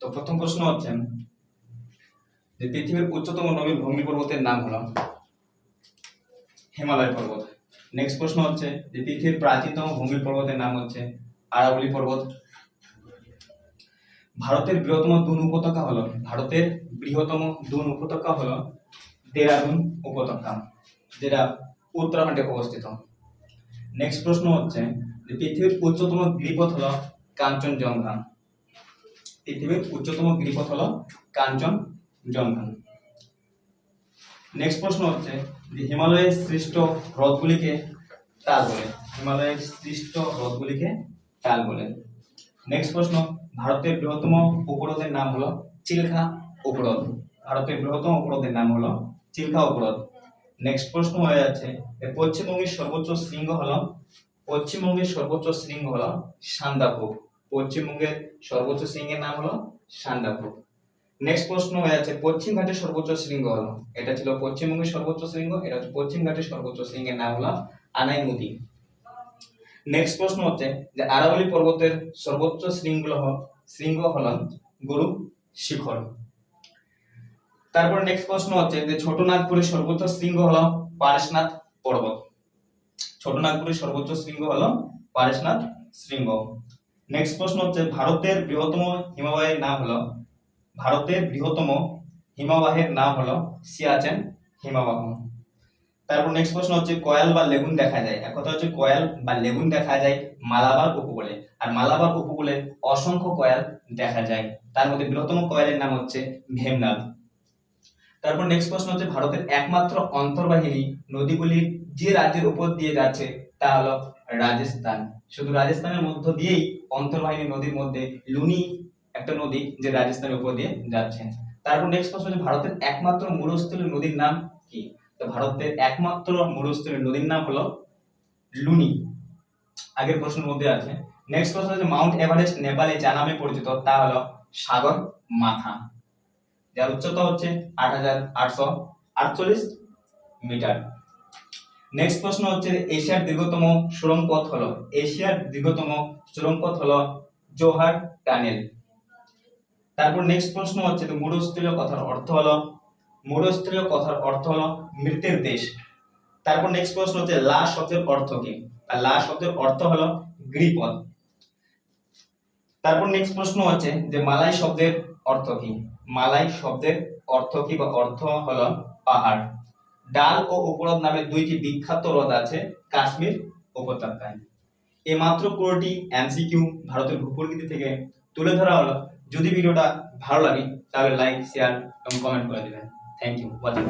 তো প্রথম প্রশ্ন হচ্ছে যে পৃথিবীর উচ্চতম নবীন ভূমি পর্বতের নাম হলো হিমালয় পর্বত। নেক্সট প্রশ্ন হচ্ছে যে পৃথিবীর প্রাচীনতম ভূমি পর্বতের নাম হচ্ছে আরাবলি পর্বত। ভারতের বৃহত্তম দুন উপত্যকা হলো, ভারতের বৃহত্তম দুন উপত্যকা হলো দেরাদুন উপত্যকা, যেটা উত্তরাখণ্ডে অবস্থিত। নেক্সট প্রশ্ন হচ্ছে যে পৃথিবীর উচ্চতম গিরিপথ হলো কাঞ্চনজঙ্ঘা। পৃথিবীর উচ্চতম গিরিপথ হলো কাঞ্চনজঙ্ঘা নেক্সট প্রশ্ন হচ্ছে যে হিমালয়ের সৃষ্ট হ্রদগুলিকে তাল বলে। হিমালয়ের সৃষ্ট হ্রদগুলিকে তাল বলে। নেক্সট প্রশ্ন, ভারতের বৃহত্তম উপহ্রদের নাম হলো চিলখা উপহ্রদ ভারতের বৃহত্তম উপহ্রদের নাম হলো চিলখা উপহ্রদ নেক্সট প্রশ্ন হয়ে যাচ্ছে পশ্চিমবঙ্গের সর্বোচ্চ শৃঙ্গ হলো পশ্চিমবঙ্গের সর্বোচ্চ শৃঙ্গ হলো সান্দাকূপ পশ্চিমবঙ্গের সর্বোচ্চ শৃঙ্গের নাম হলো সান্দাকূপ নেক্সট প্রশ্ন হয়ে যাচ্ছে, পশ্চিম ঘাটের সর্বোচ্চ শৃঙ্গ হলো। এটা ছিল পশ্চিমবঙ্গের সর্বোচ্চ শৃঙ্গ, এটা হচ্ছে পশ্চিম ঘাটের সর্বোচ্চ শৃঙ্গের নাম হলো আনাইমুদি। নেক্সট প্রশ্ন হচ্ছে যে আরাবলি পর্বতের সর্বোচ্চ শৃঙ্গ শৃঙ্গ হলো গুরু শিখর। তারপর নেক্সট প্রশ্ন হচ্ছে যে ছোট নাগপুরের সর্বোচ্চ শৃঙ্গ হলো পারেশনাথ পর্বত। ছোট নাগপুরের সর্বোচ্চ শৃঙ্গ হলো পারেশনাথ শৃঙ্গ। নেক্সট প্রশ্ন হচ্ছে, ভারতের বৃহত্তম হিমবাহের নাম হলো, ভারতের বৃহত্তম হিমবাহের নাম হলো সিয়াচেন হিমবাহ। তারপর নেক্সট প্রশ্ন হচ্ছে, কয়াল বা লেগুন দেখা যায়। এক কথা হচ্ছে, কয়াল বা লেগুন দেখা যায় মালাবার উপকূলে। আর মালাবার উপকূলে অসংখ্য কয়াল দেখা যায়। তার মধ্যে বৃহত্তম কয়ালের নাম হচ্ছে ভেমনাদ তারপর নেক্সট প্রশ্ন হচ্ছে, ভারতের একমাত্র অন্তর্বাহিনী নদীগুলি যে রাজ্যের উপর দিয়ে যাচ্ছে, তা হলো রাজস্থান। শুধু রাজস্থানের মধ্য দিয়েই অন্তর্বাহিনী নদীর মধ্যে লুনি একটা নদী যে রাজস্থানের উপর দিয়ে যাচ্ছে। তারপর নেক্সট প্রশ্ন হচ্ছে ভারতের একমাত্র মরুস্থলীয় নদীর নাম কি? তো ভারতের একমাত্র মরুস্থলীয় নদীর নাম হলো লুনি। আগের প্রশ্নের মধ্যে আছে। নেক্সট প্রশ্ন হচ্ছে মাউন্ট এভারেস্ট নেপালে যা নামে পরিচিত, তা হলো সাগর মাথা। যার উচ্চতা হচ্ছে আট হাজার আটশো আটচল্লিশ মিটার। নেক্সট প্রশ্ন হচ্ছে, এশিয়ার দীর্ঘতম সুড়ঙ্গ পথ হলো, এশিয়ার দীর্ঘতম সুড়ঙ্গ পথ হলো জোহার টানেল। তারপর নেক্সট প্রশ্ন হচ্ছে মরুস্থলীয় কথার অর্থ হলো, মরুস্থলীয় কথার অর্থ হলো মৃতের দেশ। তারপর নেক্সট প্রশ্ন হচ্ছে, লা শব্দের অর্থ কি? আর লা শব্দের অর্থ হলো গিরিপথ তারপর নেক্সট প্রশ্ন হচ্ছে, যে মালাই শব্দের অর্থ কি? মালাই শব্দের অর্থ কি বা অর্থ হলো পাহাড়। ডাল ও উপহ্রদ নামে দুইটি বিখ্যাত হ্রদ আছে কাশ্মীর উপত্যকায় এই মাত্র পুরোটি এমসিকিউ ভারতের ভূপ্রকৃতি থেকে তুলে ধরা হলো। যদি ভিডিওটা ভালো লাগে, তাহলে লাইক শেয়ার এবং কমেন্ট করে দেবেন। Thank you watching